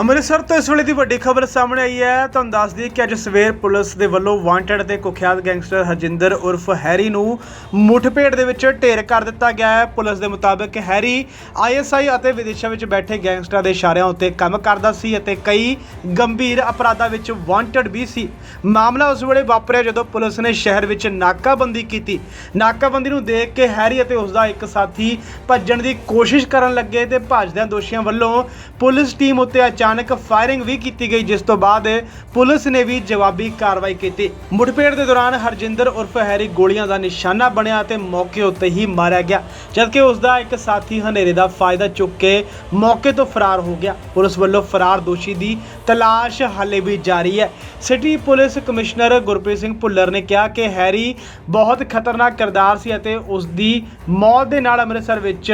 ਅੰਮ੍ਰਿਤਸਰ ਤੋਂ ਇਸ ਵੇਲੇ ਦੀ ਵੱਡੀ ਖਬਰ ਸਾਹਮਣੇ ਆਈ ਹੈ। ਤੁਹਾਨੂੰ ਦੱਸ ਦਈਏ ਕਿ ਅੱਜ ਸਵੇਰ ਪੁਲਿਸ ਦੇ ਵੱਲੋਂ ਵਾਂਟਡ ਤੇ ਕੁਖਿਆਤ ਗੈਂਗਸਟਰ ਹਰਜਿੰਦਰ ਉਰਫ ਹੈਰੀ ਨੂੰ ਮੁੱਠਭੇੜ ਦੇ ਵਿੱਚ ਢੇਰ ਕਰ ਦਿੱਤਾ ਗਿਆ ਹੈ। ਪੁਲਿਸ ਦੇ ਮੁਤਾਬਕ ਹੈਰੀ ਆਈਐਸਆਈ ਅਤੇ ਵਿਦੇਸ਼ਾਂ ਵਿੱਚ ਬੈਠੇ ਗੈਂਗਸਟਰਾਂ ਦੇ ਇਸ਼ਾਰਿਆਂ ਉੱਤੇ ਕੰਮ ਕਰਦਾ ਸੀ ਅਤੇ ਕਈ ਗੰਭੀਰ ਅਪਰਾਧਾਂ ਵਿੱਚ ਵਾਂਟਡ ਵੀ ਸੀ। ਮਾਮਲਾ ਉਸ ਵੇਲੇ ਵਾਪਰਿਆ ਜਦੋਂ ਪੁਲਿਸ ਨੇ ਸ਼ਹਿਰ ਵਿੱਚ ਨਾਕਾਬੰਦੀ ਕੀਤੀ। ਨਾਕਾਬੰਦੀ ਨੂੰ ਦੇਖ ਕੇ ਹੈਰੀ ਅਤੇ ਉਸ ਦਾ ਇੱਕ ਸਾਥੀ ਭੱਜਣ ਦੀ ਕੋਸ਼ਿਸ਼ ਕਰਨ ਲੱਗੇ ਤੇ ਭੱਜਦਿਆਂ ਦੋਸ਼ੀਆਂ ਵੱਲੋਂ ਪੁਲਿਸ ਟੀਮ ਉੱਤੇ ਅਚਾਨਕ ਫਾਇਰਿੰਗ ਵੀ ਕੀਤੀ ਗਈ, ਜਿਸ ਤੋਂ ਬਾਅਦ ਪੁਲਿਸ ਨੇ ਵੀ ਜਵਾਬੀ ਕਾਰਵਾਈ ਕੀਤੀ। ਮੁਠਭੇੜ ਦੇ ਦੌਰਾਨ ਹਰਜਿੰਦਰ ਉਰਫ ਹੈਰੀ ਗੋਲੀਆਂ ਦਾ ਨਿਸ਼ਾਨਾ ਬਣਿਆ ਤੇ ਮੌਕੇ ਉੱਤੇ ਹੀ ਮਾਰਿਆ ਗਿਆ, ਜਦਕਿ ਉਸ ਦਾ ਇੱਕ ਸਾਥੀ ਹਨੇਰੇ ਦਾ ਫਾਇਦਾ ਚੁੱਕ ਕੇ ਮੌਕੇ ਤੋਂ ਫਰਾਰ ਹੋ ਗਿਆ। ਪੁਲਿਸ ਵੱਲੋਂ ਫਰਾਰ ਦੋਸ਼ੀ ਦੀ ਤਲਾਸ਼ ਹਾਲੇ ਵੀ ਜਾਰੀ ਹੈ। City police commissioner Gurpreet Singh Bhullar ਨੇ ਕਿਹਾ ਕਿ ਹੈਰੀ ਬਹੁਤ ਖਤਰਨਾਕ ਕਿਰਦਾਰ ਸੀ ਅਤੇ ਉਸ ਦੀ ਮੌਤ ਦੇ ਨਾਲ ਅੰਮ੍ਰਿਤਸਰ ਵਿੱਚ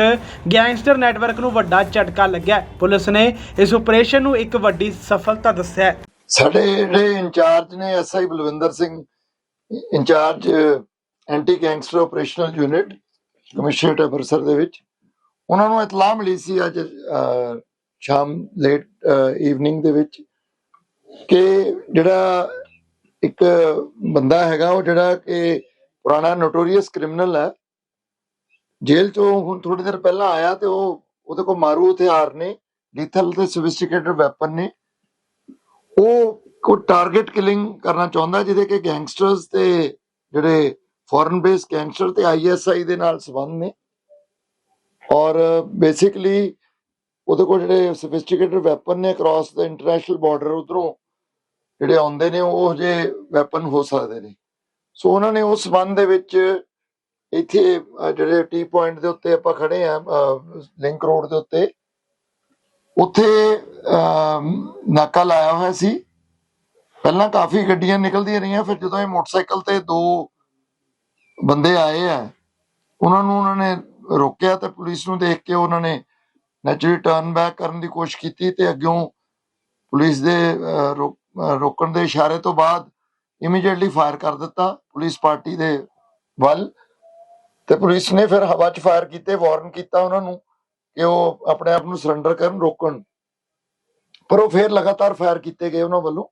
ਗੈਂਗਸਟਰ ਨੈਟਵਰਕ ਨੂੰ ਵੱਡਾ ਝਟਕਾ ਲੱਗਿਆ। ਪੁਲਿਸ ਨੇ ਇਸ ਆਪਰੇਸ਼ਨ ਨੂੰ ਇੱਕ ਵੱਡੀ ਸਫਲਤਾ ਦੱਸਿਆ ਹੈ। ਸਾਡੇ ਜਿਹੜੇ ਇੰਚਾਰਜ ਨੇ SI Balwinder Singh, incharge anti gangster operational unit, commissionerate Amritsar ਦੇ ਵਿੱਚ, ਉਹਨਾਂ ਨੂੰ ਇਤਲਾਹ ਮਿਲੀ ਸੀ ਅੱਜ ਸ਼ਾਮ ਲੇਟ ਈਵਨਿੰਗ ਦੇ ਵਿੱਚ ਕਿ ਜਿਹੜਾ ਇੱਕ ਬੰਦਾ ਹੈਗਾ, ਉਹ ਜਿਹੜਾ ਕਿ ਪੁਰਾਣਾ ਨੋਟੋਰੀਅਸ ਕ੍ਰਿਮੀਨਲ ਹੈ, ਜੇਲ੍ਹ ਤੋਂ ਹੁਣ ਥੋੜੀ ਦੇਰ ਪਹਿਲਾਂ ਆਇਆ ਤੇ ਉਹ ਉਹਦੇ ਕੋਲ ਮਾਰੂ ਹਥਿਆਰ ਨੇ ਲੀਥਲ ਤੇ ਸੋਫਿਸਟੀਕੇਟਡ ਵੈਪਨ ਨੇ। ਉਹ ਕੋ ਟਾਰਗੇਟ ਕਿਲਿੰਗ ਕਰਨਾ ਚਾਹੁੰਦਾ, ਜਿਹਦੇ ਕਿ ਗੈਂਗਸਟਰਸ ਤੇ ਜਿਹੜੇ ਫੋਰਨ ਬੇਸ ਗੈਂਗਸਟਰ ਤੇ ਆਈਐਸਆਈ ਦੇ ਨਾਲ ਸੰਬੰਧ ਨੇ। ਔਰ ਬੇਸਿਕਲੀ ਉਹਦੇ ਕੋਲ ਜਿਹੜੇ ਸੋਫਿਸਟੀਕੇਟਡ ਵੈਪਨ ਨੇ ਅਕ੍ਰੋਸ ਦਾ ਇੰਟਰਨੈਸ਼ਨਲ ਬਾਰਡਰ ਉਧਰੋਂ ਜਿਹੜੇ ਆਉਂਦੇ ਨੇ, ਉਹ ਜੇ ਵੈਪਨ ਹੋ ਸਕਦੇ ਨੇ। ਸੋ ਉਹਨਾਂ ਨੇ ਉਸ ਸੰਬੰਧ ਦੇ ਵਿੱਚ ਇੱਥੇ ਜਿਹੜੇ ਟੀ ਪੁਆਇੰਟ ਦੇ ਉੱਤੇ ਆਪਾਂ ਖੜੇ ਆ ਲਿੰਕ ਰੋਡ ਦੇ ਉੱਤੇ ਉੱਥੇ ਅਮ, ਨਾਕਾ ਲਾਇਆ ਹੋਇਆ ਸੀ। ਪਹਿਲਾਂ ਕਾਫੀ ਗੱਡੀਆਂ ਨਿਕਲਦੀਆਂ ਰਹੀਆਂ ਫਿਰ ਜਦੋਂ ਇਹ ਮੋਟਰਸਾਈਕਲ ਤੇ ਦੋ ਬੰਦੇ ਆਏ ਆ ਉਹਨਾਂ ਨੂੰ ਉਹਨਾਂ ਨੇ ਰੋਕਿਆ ਤੇ ਪੁਲਿਸ ਨੂੰ ਦੇਖ ਕੇ ਉਹਨਾਂ ਨੇ ਨੈਚੁਰਲੀ ਟਰਨ ਬੈਕ ਕਰਨ ਦੀ ਕੋਸ਼ਿਸ਼ ਕੀਤੀ ਤੇ ਅੱਗਿਓਂ ਪੁਲਿਸ ਦੇ ਰੋਕਣ ਦੇ ਇਸ਼ਾਰੇ ਤੋਂ ਬਾਅਦ ਇਮੀਡੀਏਟਲੀ ਫਾਇਰ ਕਰ ਦਿੱਤਾ ਪੁਲਿਸ ਪਾਰਟੀ ਦੇ ਵੱਲ ਤੇ ਪੁਲਿਸ ਨੇ ਫਿਰ ਹਵਾ 'ਚ ਫਾਇਰ ਕੀਤੇ ਵਾਰਨ ਕੀਤਾ ਉਹਨਾਂ ਨੂੰ। ਕਿ ਉਹ ਆਪਣੇ ਆਪ ਨੂੰ ਸਰੈਂਡਰ ਕਰਨ, ਰੋਕਣ। ਪਰ ਉਹ ਫਿਰ ਲਗਾਤਾਰ ਫਾਇਰ ਕੀਤੇ ਗਏ ਉਹਨਾਂ ਵੱਲੋਂ।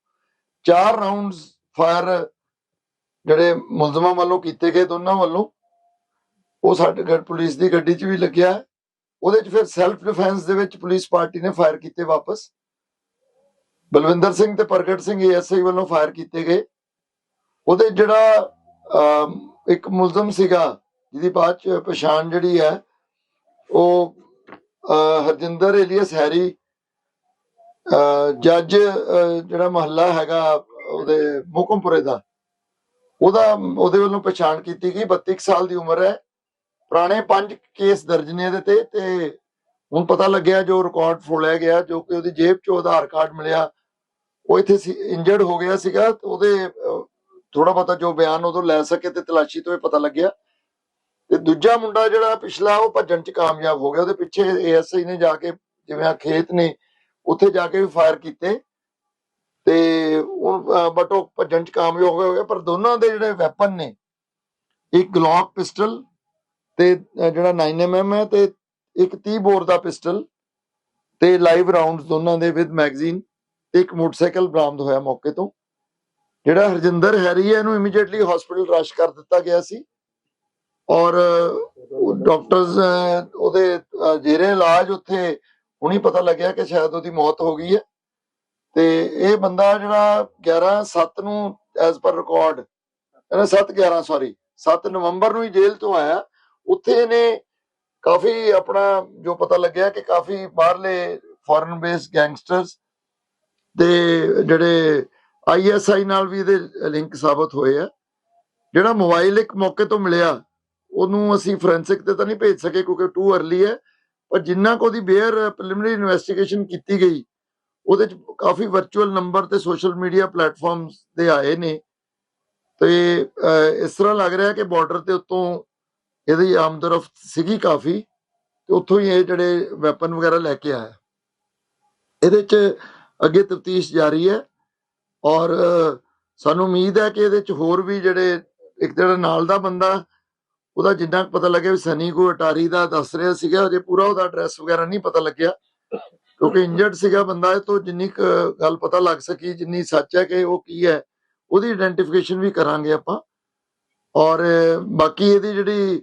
ਚਾਰ ਰਾਉਂਡਸ ਫਾਇਰ ਜਿਹੜੇ ਮੁਲਜ਼ਮਾਂ ਵੱਲੋਂ ਕੀਤੇ ਗਏ ਦੋਨਾਂ ਵੱਲੋਂ। ਉਹ ਸਾਡੇ ਗੱਡ ਪੁਲਿਸ ਦੀ ਗੱਡੀ 'ਚ ਵੀ ਲੱਗਿਆ। ਉਹਦੇ 'ਚ ਫਿਰ ਸੈਲਫ ਡਿਫੈਂਸ ਦੇ ਵਿੱਚ ਪੁਲਿਸ ਪਾਰਟੀ ਨੇ ਫਾਇਰ ਕੀਤੇ ਵਾਪਸ। ਬਲਵਿੰਦਰ ਸਿੰਘ ਤੇ ਪ੍ਰਗਟ ਸਿੰਘ ਏਐਸਆਈ ਵੱਲੋਂ ਫਾਇਰ ਕੀਤੇ ਗਏ। ਉਹਦੇ ਜਿਹੜਾ ਇੱਕ ਮੁਲਜ਼ਮ ਸੀਗਾ, ਜਿਹਦੀ ਬਾਅਦ ਚ ਪਛਾਣ ਜਿਹੜੀ ਹੈ, ਉਹ ਹਰਜਿੰਦਰ ਏਲੀਅਸ ਹੈਰੀ ਜੱਜ ਜਿਹੜਾ ਮਹੱਲਾ ਹੈਗਾ ਉਹਦੇ ਮੁਕਮਪੁਰੇ ਦਾ, ਉਹਦਾ, ਉਹਦੇ ਵੱਲੋਂ ਪਛਾਣ ਕੀਤੀ ਗਈ 32 ਸਾਲ ਦੀ ਉਮਰ ਹੈ, ਪੁਰਾਣੇ ਪੰਜ ਕੇਸ ਦਰਜ ਨੇ ਇਹਦੇ ਤੇ ਤੇ ਹੁਣ ਪਤਾ ਲੱਗਿਆ ਜੋ ਰਿਕਾਰਡ ਫੋਲਿਆ ਗਿਆ, ਜੋ ਕਿ ਉਹਦੀ ਜੇਬ 'ਚੋਂ ਆਧਾਰ ਕਾਰਡ ਮਿਲਿਆ, ਉਹ ਇੱਥੇ ਇੰਜਰਡ ਹੋ ਗਿਆ ਸੀਗਾ ਤੇ ਉਹਦੇ ਥੋੜਾ ਬਹੁਤਾ ਜੋ ਬਿਆਨ ਉਦੋਂ ਲੈ ਸਕੇ ਤੇ ਤਲਾਸ਼ੀ ਤੋਂ ਇਹ ਪਤਾ ਲੱਗਿਆ। ਤੇ ਦੂਜਾ ਮੁੰਡਾ ਜਿਹੜਾ ਪਿਛਲਾ ਉਹ ਭੱਜਣ 'ਚ ਕਾਮਯਾਬ ਹੋ ਗਿਆ। ਉਹਦੇ ਪਿੱਛੇ ਏਐਸਆਈ ਨੇ ਜਾ ਕੇ ਜਿਵੇਂ ਆ ਖੇਤ ਨੇ, ਉੱਥੇ ਜਾ ਕੇ ਵੀ ਫਾਇਰ ਕੀਤੇ। ਤੇ ਉਹ ਬਟ ਉਹ ਭੱਜਣ 'ਚ ਕਾਮਯਾਬ ਹੋ ਗਿਆ। ਪਰ ਦੋਨਾਂ ਦੇ ਜਿਹੜੇ ਵੈਪਨ ਨੇ, ਇੱਕ ਗਲੌਕ ਪਿਸਟਲ ਤੇ ਜਿਹੜਾ 9mm ਹੈ ਤੇ ਇੱਕ 30 ਬੋਰ ਦਾ ਪਿਸਟਲ ਤੇ ਲਾਈਵ ਰਾਉਂਡਸ ਦੋਨਾਂ ਦੇ ਵਿਦ ਮੈਗਜ਼ੀਨ ਤੇ ਇੱਕ ਮੋਟਰਸਾਈਕਲ ਬਰਾਮਦ ਹੋਇਆ ਮੌਕੇ ਤੋਂ। ਜਿਹੜਾ ਹਰਜਿੰਦਰ ਹੈਰੀ ਹੈ, ਇਹਨੂੰ ਇਮੀਡੀਏਟਲੀ ਹਸਪੀਟਲ ਰਸ਼ ਕਰ ਦਿੱਤਾ ਗਿਆ ਸੀ। ਔਰ ਡਾਕਟਰਸ ਉਹਦੇ ਜੇਰੇ ਇਲਾਜ ਉੱਥੇ, ਹੁਣੀ ਪਤਾ ਲੱਗਿਆ ਕਿ ਸ਼ਾਇਦ ਉਹਦੀ ਮੌਤ ਹੋ ਗਈ ਹੈ। ਤੇ ਇਹ ਬੰਦਾ ਜਿਹੜਾ 11 7 ਨੂੰ ਐਸ ਪਰ ਰਿਕਾਰਡ ਇਹਨੇ 7 11 ਸੌਰੀ 7 ਨਵੰਬਰ ਨੂੰ ਹੀ ਜੇਲ੍ਹ ਤੋਂ ਆਇਆ। ਉੱਥੇ ਇਹਨੇ ਕਾਫੀ ਆਪਣਾ ਜੋ ਪਤਾ ਲੱਗਿਆ ਕਿ ਕਾਫੀ ਬਾਹਰਲੇ ਫੋਰਨ ਬੇਸ ਗੈਂਗਸਟਰਸ ਦੇ ਜਿਹੜੇ ਆਈਐਸਆਈ ਨਾਲ ਵੀ ਇਹਦੇ ਲਿੰਕ ਸਾਬਤ ਹੋਏ ਆ। ਜਿਹੜਾ ਮੋਬਾਈਲ ਇੱਕ ਮੌਕੇ ਤੋਂ ਮਿਲਿਆ ਉਹਨੂੰ ਅਸੀਂ ਫੋਰੈਂਸਿਕ ਤੇ ਤਾਂ ਨਹੀਂ ਭੇਜ ਸਕੇ ਕਿਉਂਕਿ ਟੂ अर्ਲੀ ਹੈ, ਪਰ ਜਿੰਨਾ ਕੋ ਦੀ ਬੇਅਰ ਪ੍ਰੀਲਿਮਿਨਰੀ ਇਨਵੈਸਟੀਗੇਸ਼ਨ ਕੀਤੀ ਗਈ, ਉਹਦੇ ਚ ਕਾਫੀ ਵਰਚੁਅਲ ਨੰਬਰ ਤੇ ਸੋਸ਼ਲ ਮੀਡੀਆ ਪਲੇਟਫਾਰਮਸ ਤੇ ਆਏ ਨੇ। ਤੇ ਇਸ ਤਰ੍ਹਾਂ ਲੱਗ ਰਿਹਾ ਕਿ ਬਾਰਡਰ ਤੇ ਉੱਤੋਂ ਇਹਦੀ ਆਮਦਰਫਤ ਸੀਗੀ ਕਾਫੀ ਤੇ ਉੱਥੋਂ ਹੀ ਇਹ ਜਿਹੜੇ ਵੈਪਨ ਵਗੈਰਾ ਲੈ ਕੇ ਆਇਆ। ਇਹਦੇ ਚ ਅੱਗੇ ਤਫਤੀਸ਼ ਜਾਰੀ ਹੈ ਔਰ ਸਾਨੂੰ ਉਮੀਦ ਹੈ ਕਿ ਇਹਦੇ ਚ ਹੋਰ ਵੀ ਜਿਹੜੇ ਇੱਕ ਜਿਹੜਾ ਨਾਲ ਦਾ ਬੰਦਾ ਉਹਦਾ ਜਿੰਨਾ ਪਤਾ ਲੱਗਿਆ ਵੀ ਸਨੀ ਕੋ ਅਟਾਰੀ ਦਾ ਦੱਸ ਰਿਹਾ ਸੀਗਾ ਅਜੇ ਪੂਰਾ ਉਹਦਾ ਐਡਰੈਸ ਵਗੈਰਾ ਨਹੀਂ ਪਤਾ ਲੱਗਿਆ। ਕਿਉਂਕਿ ਇੰਜਰਡ ਸੀਗਾ ਬੰਦਾ ਤੋਂ ਜਿੰਨੀ ਗੱਲ ਪਤਾ ਲੱਗ ਸਕੀ, ਜਿੰਨੀ ਸੱਚ ਹੈ ਕਿ ਉਹ ਕੀ ਹੈ, ਉਹਦੀ ਆਇਡੈਂਟੀਫਿਕੇਸ਼ਨ ਵੀ ਕਰਾਂਗੇ ਆਪਾਂ। ਔਰ ਬਾਕੀ ਇਹਦੀ ਜਿਹੜੀ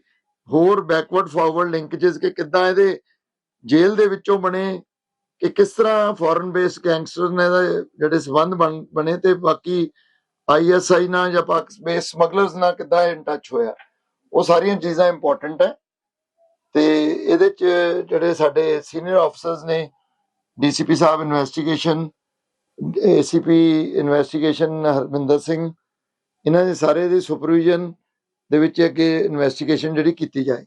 ਹੋਰ ਬੈਕਵਰਡ ਫਾਰਵਰਡ ਲਿੰਕੇजेस ਕਿ ਕਿੱਦਾਂ ਇਹਦੇ ਜੇਲ੍ਹ ਦੇ ਵਿੱਚੋਂ ਬਣੇ, ਕਿ ਕਿਸ ਤਰ੍ਹਾਂ ਫੋਰਨ ਬੇਸ ਗੈਂਗਸਟਰ ਨੇ ਜਿਹੜੇ ਸਬੰਧ ਬਣੇ ਤੇ ਬਾਕੀ ਆਈਐਸਆਈ ਨਾਲ ਜਾਂ ਪਾਕ ਬੇਸ ਸਮਗਲਰਸ ਨਾਲ ਕਿੱਦਾਂ ਇਨ ਟੱਚ ਹੋਇਆ। ਉਹ ਸਾਰੀਆਂ ਚੀਜ਼ਾਂ ਇੰਪੋਰਟੈਂਟ ਹੈ। ਤੇ ਇਹਦੇ ਚ ਜਿਹੜੇ ਸਾਡੇ ਸੀਨੀਅਰ ਆਫੀਸਰਸ ਨੇ ਡੀਸੀਪੀ ਸਾਹਿਬ investigation ACP investigation Harminder Singh, ਇਹਨਾਂ ਦੇ ਸਾਰੇ ਦੀ ਸੁਪਰਵਿਜ਼ਨ ਦੇ ਵਿੱਚ ਅੱਗੇ ਇਨਵੈਸਟੀਗੇਸ਼ਨ ਜਿਹੜੀ ਕੀਤੀ ਜਾਏ।